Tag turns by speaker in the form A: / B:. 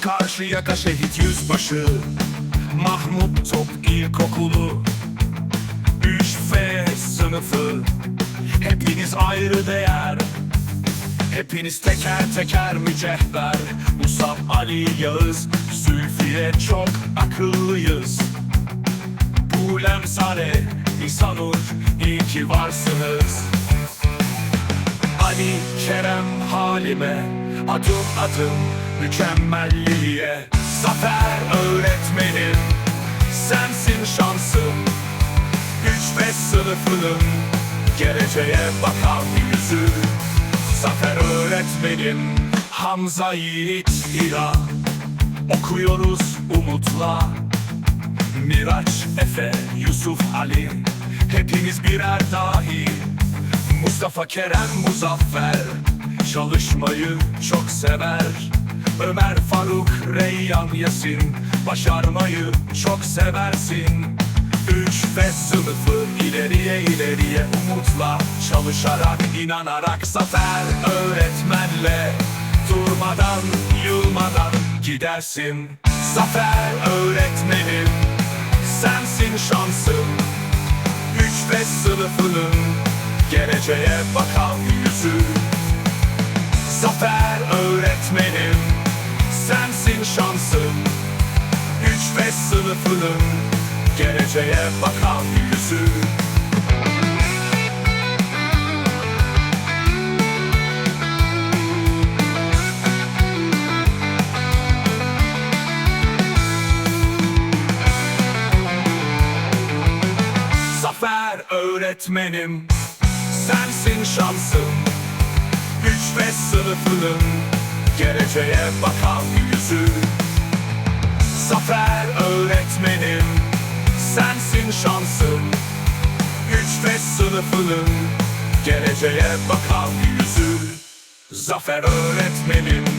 A: Karşıyaka şehit yüzbaşı. Mahmut Top İlkokulu. Üç F sınıfı. Hepiniz ayrı değer. Hepiniz teker teker mücehber. Musab, Ali, Yağız Zülfiye çok akıllıyız. Bulem, Sare, İhsanur iyi ki varsınız. Ali, Kerem, Halime Adım adım mükemmelliğe Zafer öğretmenim. Sensin şansım Üç ve sınıfının Geleceğe bakan yüzü. Zafer öğretmenim Hamza Yiğit İra Okuyoruz umutla Miraç, Efe, Yusuf, Ali. Hepiniz birer dahi Mustafa, Kerem, Muzaffer Çalışmayı çok sever. Ömer, Faruk, Reyyan, Yasin. Başarmayı çok seversin. Üç ve sınıfı ileriye ileriye umutla Çalışarak, inanarak zafer öğretmenle. Durmadan, yılmadan gidersin. Zafer öğretmenim Sensin şansım Üç ve sınıfının Geleceğe bakan yüzü Zafer öğretmenim. Sensin şansım Üç ve sınıfının Geleceğe bakan yüzü. Zafer öğretmenim Sensin şansım Ve sınıfının Geleceğe bakan yüzü. Zafer öğretmenim Sensin şansım Üç ve sınıfının Geleceğe bakan yüzü. Zafer öğretmenim